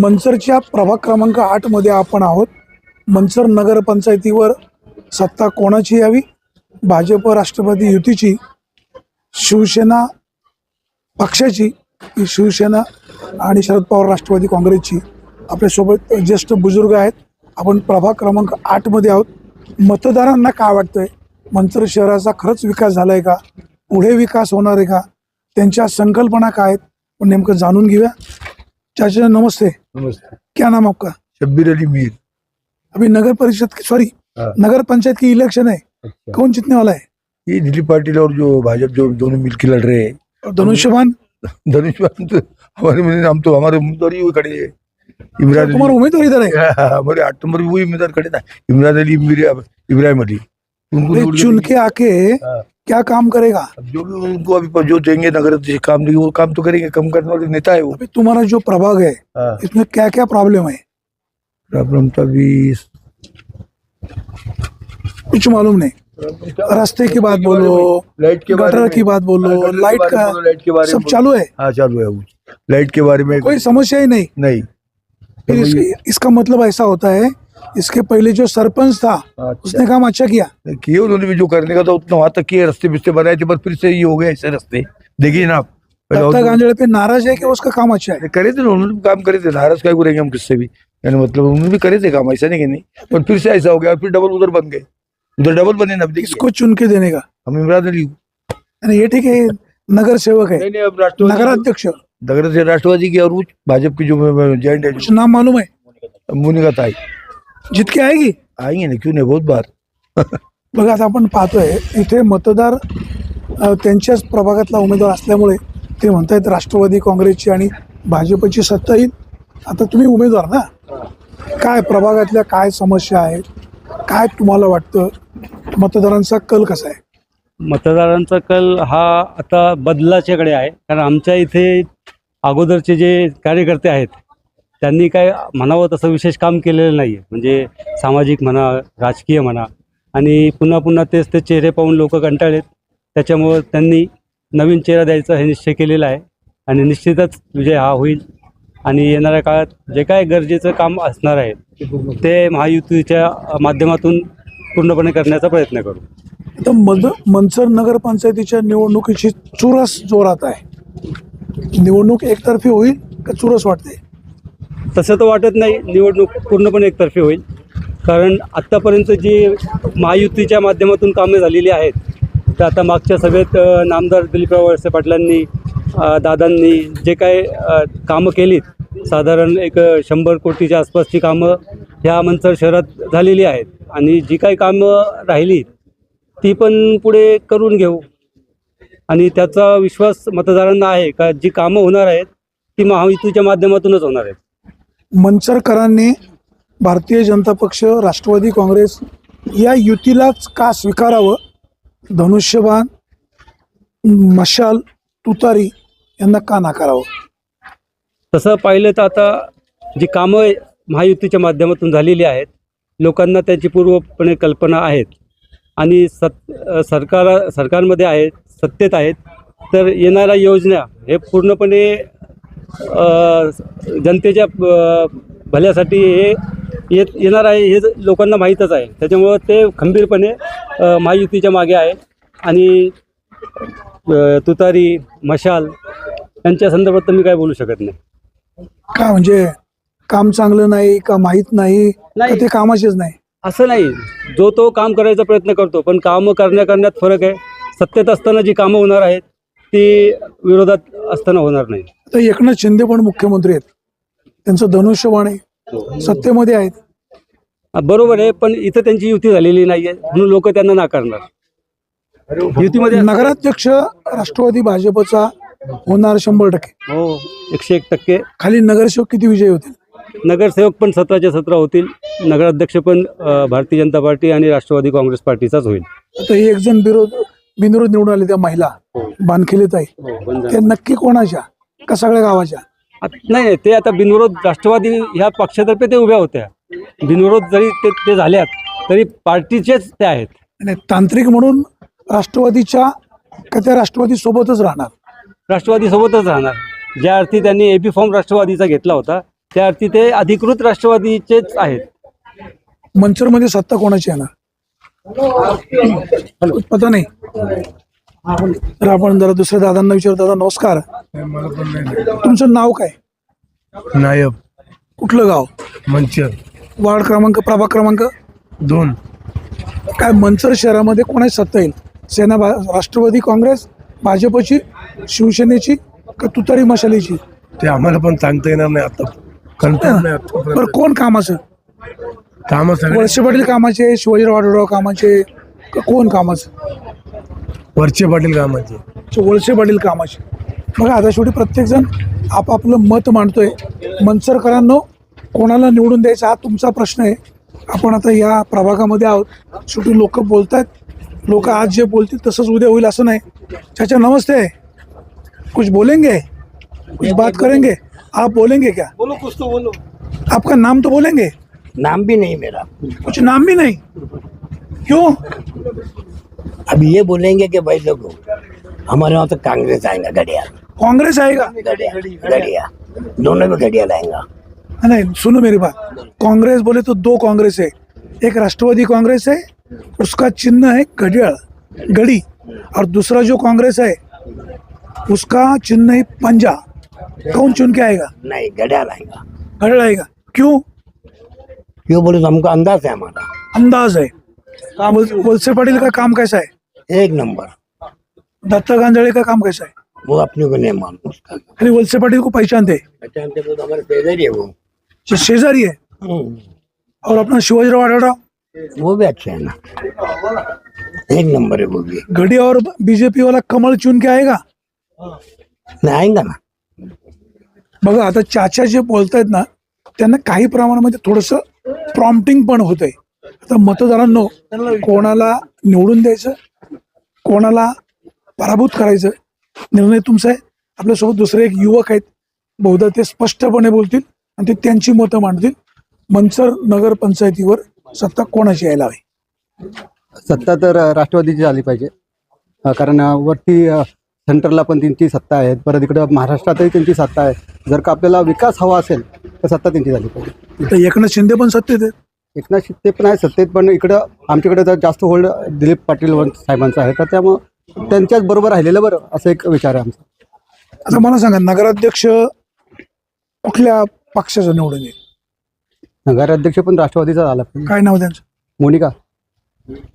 मनसरच्या प्रभाग क्रमांक आठमध्ये आपण आहोत. मनसर नगरपंचायतीवर सत्ता कोणाची यावी? भाजप राष्ट्रवादी युतीची शिवसेना पक्षाची शिवसेना आणि शरद पवार राष्ट्रवादी काँग्रेसची? आपल्यासोबत ज्येष्ठ बुजुर्ग आहेत. आपण प्रभाग क्रमांक आठमध्ये आहोत. मतदारांना काय वाटतंय? मंचर शहराचा खरंच विकास झाला आहे का? पुढे विकास होणार आहे का? त्यांच्या संकल्पना काय आहेत? पण नेमकं जाणून घेऊया. चाचा नमस्ते. नमस्ते. क्या नाम आपका? शब्बीर अली मीर. अभी नगर परिषद की सॉरी हाँ। नगर पंचायत की इलेक्शन है। अच्छा. कौन जीतने वाला है? ये दिलीप पाटिल और जो भाजपा जो दोनों मिलकर लड़ रहे हैं। और धनुष्यबान तो हमारे में हम तो हमारे उम्मीदवार ही खड़े हैं। इमरान तुम्हारा उम्मीदवार इधर है? हाँ, हमारे आठ नंबर भी वही उम्मीदवार खड़े था। इमरान अली मीर इब्राहिम अली। उनको चुन के आके हाँ। क्या काम करेगा? जो भी उनको अभी जो देंगे नगर अध्यक्ष काम देंगे वो काम तो करेंगे कम करने वाले नेता है वो। अभी तुम्हारा जो प्रभाग है हाँ। इसमें क्या क्या प्रॉब्लम है? प्रॉब्लम तो अभी कुछ मालूम नहीं। रास्ते की बात बोलो लाइट के बारे गटर में की बात बोलो हाँ, के लाइट का लाइट के बारे सब चालू है? हाँ चालू है लाइट के बारे में कोई समस्या ही नहीं। नहीं। फिर तो इसका मतलब ऐसा होता है इसके पहले जो सरपंच था अच्छा। उसने काम अच्छा किया। किए उन्होंने भी जो करने का था उतना वहाँ तक किए रास्ते बिस्ते बनाए थे पर फिर से ये हो गए ऐसे रास्ते। देखिए ना आप गांजड़े पे नाराज़ है कि उसका काम अच्छा है? करे थे उन्होंने भी काम करे थे नाराज़ क्या करेंगे हम किससे भी? यानी मतलब उन्होंने भी करे थे काम ऐसा नहीं कि नहीं। पर फिर से ऐसा हो गया फिर डबल उधर बन गए। उधर डबल बने ना इसको चुन के देने का। हम इमरान अली ये ठीक है नगर सेवक है। नगराध्यक्ष नगर से राष्ट्रवादी की और भाजपा की जो जॉइंट है कुछ नाम मालूम है? मुनिका ताई। जीत के? आएगी आएंगे ना क्यों नहीं? बहुत बार. बघा आता आपण पाहतोय इथे मतदार अ, त्यांच्याच प्रभागातला उमेदवार असल्यामुळे ते म्हणतायत राष्ट्रवादी काँग्रेसची आणि भाजपची सत्ता येईल. आता तुम्ही उमेदवार ना? काय प्रभागातल्या काय समस्या आहेत? काय तुम्हाला वाटतं? मतदारांचा कल कसा आहे? मतदारांचा कल हा आता बदलाच्याकडे आहे. कारण आमच्या इथे अगोदरचे जे कार्यकर्ते आहेत त्यांनी काय म्हणावं तसं विशेष काम केलेलं नाही आहे म्हणजे सामाजिक म्हणा राजकीय म्हणा. आणि पुन्हा पुन्हा तेच ते चेहरे पाहून लोक कंटाळलेत. त्याच्यामुळं त्यांनी नवीन चेहरा द्यायचा हे निश्चय केलेला आहे. आणि निश्चितच विजय हा होईल. आणि येणाऱ्या काळात जे काय गरजेचं काम असणार आहे ते महायुतीच्या माध्यमातून पूर्णपणे करण्याचा प्रयत्न करू. तर मद मनसर नगरपंचायतीच्या निवडणुकीची चुरस जोरात आहे. निवडणूक एकतर्फी होईल का चुरस वाटते? तसं तर वाटत नाही. निवडणूक पूर्णपणे एकतर्फी होईल. कारण आत्तापर्यंत जी महायुतीच्या माध्यमातून कामे झालेली आहेत तर आता मागच्या सभेत नामदार दिलीपराव वळसे पाटलांनी दादांनी जे काय कामं केलीत साधारण एक शंभर कोटीच्या आसपासची कामं ह्या मंचर शहरात झालेली आहेत. आणि जी काही कामं राहिली ती पण पुढे करून घेऊ. आणि त्याचा विश्वास मतदारांना आहे का जी कामं होणार आहेत ती महायुतीच्या माध्यमातूनच होणार आहेत. मनसरकरांनी भारतीय जनता पक्ष राष्ट्रवादी काँग्रेस या युतीलाच का स्वीकारावं? धनुष्यबाण मशाल तुतारी यांना का नाकारावं? तसं पाहिलं तर आता जी कामं महायुतीच्या माध्यमातून झालेली आहेत लोकांना त्याची पूर्वपणे कल्पना आहेत आणि सत सरकार सरकारमध्ये आहेत सत्तेत आहेत तर येणाऱ्या योजना हे पूर्णपणे जनतेच्या भल्यासाठी हे येत येणार आहे हे लोकांना माहीतच आहे. त्याच्यामुळं ते खंबीरपणे महायुतीच्या मागे आहे. आणि तुतारी मशाल यांच्या संदर्भात तर मी काय बोलू शकत नाही. का म्हणजे काम चांगलं नाही का माहीत नाही? नाही. ते कामाचेच नाही? असं नाही. जो तो काम करायचा प्रयत्न करतो पण कामं करण्या करण्यात फरक आहे. सत्तेत असताना जी कामं होणार आहेत ती विरोधात असताना होणार नाही. आता एकनाथ शिंदे पण मुख्यमंत्री आहेत. त्यांचं धनुष्यबाण आहे. सत्तेमध्ये आहेत. बरोबर आहे पण इथं त्यांची युती झालेली नाही आहे म्हणून लोक त्यांना नाकारणार. युतीमध्ये नगराध्यक्ष राष्ट्रवादी भाजपचा होणार शंभर टक्के. हो एकशे एक टक्के. खाली नगरसेवक किती विजयी होतील? नगरसेवक पण सतराच्या सतरा होतील. नगराध्यक्ष पण अ, भारतीय जनता पार्टी आणि राष्ट्रवादी काँग्रेस पार्टीचाच होईल. आता हे एक जण विरोध बिनविरोध निवडून आले त्या महिला बानखेलीताई त्या नक्की कोणाच्या? का सगळ्या गावाच्या? आत- नाही नाही ते आता बिनविरोध राष्ट्रवादी ह्या पक्षातर्फे ते उभ्या होत्या. बिनविरोध जरी ते ते झाल्यात तरी पार्टीचेच ते आहेत. आणि तांत्रिक म्हणून राष्ट्रवादीच्या का त्या राष्ट्रवादी सोबतच राहणार? राष्ट्रवादी सोबतच राहणार. ज्या अर्थी त्यांनी एपी फॉर्म राष्ट्रवादीचा घेतला होता त्या अर्थी ते अधिकृत राष्ट्रवादीचेच आहेत. मंचरमध्ये सत्ता कोणाची येणार? पता नाही. तर आपण जरा दुसऱ्या दादांना विचारू. दादा नमस्कार. तुमचं नाव काय? नायब. कुठलं गाव? मंचर वार्ड क्रमांक प्रभाग क्रमांक? दोन. काय मंचर शहरामध्ये कोणाची सत्ता येईल? सेना भा- राष्ट्रवादी काँग्रेस भाजपची शिवसेनेची का तुतारी मशालीची? ते आम्हाला पण सांगता येणार नाही आता. कन्फर्म नाही बरं कोण कामाचं काम सगळे वळसे पाटील कामाचे शिवाजीराव आढळराव कामाचे का कोण कामाचं? वरचे पाटील कामाचे. चे वळसे पाटील कामाचे. बघा आता शेवटी प्रत्येकजण आपापलं मत मांडतोय. मनसरकरांनो कोणाला निवडून द्यायचा हा तुमचा प्रश्न आहे. आपण आता या प्रभागामध्ये आहोत. शेवटी लोक बोलत आहेत लोक आज जे बोलतील तसंच उद्या होईल असं नाही. चाचा नमस्ते. कुछ बोलेंगे? कुछ बात करेंगे? आप बोलेंगे क्या? बोलो कुछ तो बोलो. आपका नाम तो बोलेंगे? नाम भी नहीं मेरा। कुछ नाम भी नहीं? क्यों? अब ये बोलेंगे कि भाई लोग हमारे वहाँ तो कांग्रेस आएगा घड़िया कांग्रेस आएगा? घड़िया दोनों में घड़िया लाएगा। नहीं सुनो मेरी बात। कांग्रेस बोले तो दो कांग्रेस है। एक राष्ट्रवादी कांग्रेस है उसका चिन्ह है घड़ियाल घड़ी और दूसरा जो कांग्रेस है उसका चिन्ह है पंजा। कौन चुन के आएगा? नहीं घड़िया लाएगा। घड़ियाल आएगा क्यों? क्यों बोले तो हमको अंदाज है हमारा। अंदाज है। वल- वलसे पाटिल का काम कैसा है? एक नंबर। दत्ता गांजड़े का काम कैसा है? वो अपने को नहीं मालूम उसका। खाली वलसे पाटिल को पहचानते? हैं। पहचानते वो तो हमारे शेजारी है वो। शेजारी है? हम्म, और अपना शिवाजीराव आढळराव वो भी अच्छे है ना। एक नंबर है वो भी। घड़ी और बीजेपी वाला कमल चुन के आएगा? नहीं आएगा ना। बघा आता चाचा जे बोलतायत ना त्यांना काही प्रमाणामध्ये थोडंसं प्रॉम्प्टिंग पण होतंय. आता मतदारांनो कोणाला निवडून द्यायचं कोणाला पराभूत करायचं निर्णय तुमचा आहे. आपल्यासोबत दुसरे एक युवक आहेत. बहुधा ते स्पष्टपणे बोलतील आणि ते त्यांची मतं मांडतील. मनसर नगर पंचायतीवर सत्ता कोणाची यायला हवी? सत्ता तर राष्ट्रवादीची झाली पाहिजे. कारण वरती सेंटरला पण त्यांची सत्ता आहे. परत इकडं महाराष्ट्रातही त्यांची सत्ता आहे. जर का आपल्याला विकास हवा असेल तर सत्ता त्यांची झाली पाहिजे. तर एकनाथ शिंदे पण सत्तेत आहेत. एकनाथ शिंदे पण आहे सत्तेत पण इकडं आमच्याकडे तर जास्त होल्ड दिलीप पाटील वन- साहेबांचा आहे तर त्यामुळं त्यांच्याच बरोबर राहिलेलं बरं असं एक विचार आहे आमचा. आता मला सांगा नगराध्यक्ष कुठल्या पक्षाचं निवडून येईल? नगराध्यक्ष पण राष्ट्रवादीचा झाला. काय नाव त्यांचं? मोनिका.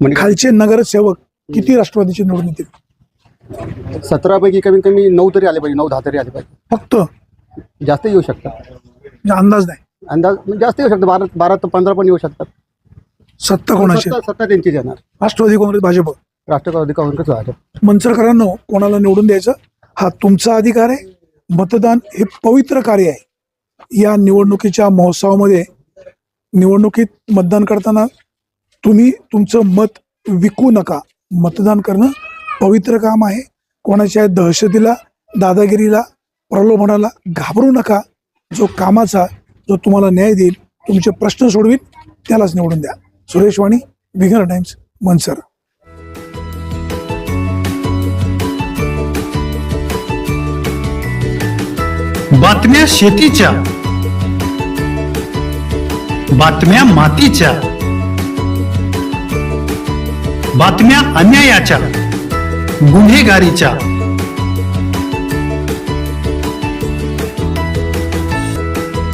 मोनिका. खालचे नगरसेवक किती राष्ट्रवादीचे निवडून येतील? सतरापैकी कमीत कमी नऊ तरी आले पाहिजे नऊ दहा तरी आले पाहिजे. फक्त? म्हणजे जास्त येऊ शकतात. अंदाज नाही. अंदाज म्हणजे जास्त येऊ शकतात बारा बारा ते पंधरा पण येऊ शकतात. सत्ता कोणाची? सत्ता सत्ता त्यांचीच येणार. राष्ट्रवादी काँग्रेस भाजप? राष्ट्रवादी काँग्रेस भाजप. मनसरकरांनो कोणाला निवडून द्यायचं? हा तुमचा अधिकार आहे. मतदान हे पवित्र कार्य आहे. या निवडणुकीच्या महोत्सवामध्ये निवडणुकीत मतदान करताना तुम्ही तुमचं मत विकू नका. मतदान करणं पवित्र काम आहे. कोणाच्या दहशतीला दादागिरीला प्रलोभनाला घाबरू नका. जो कामाचा जो तुम्हाला न्याय देईल तुमचे प्रश्न सोडवील त्यालाच निवडून द्या. सुरेश वाणी बिगर टाइम्स मनसर. बातम्या शेतीच्या. बातम्या मातीच्या. बातम्या अन्यायाच्या. गुन्हेगारीच्या.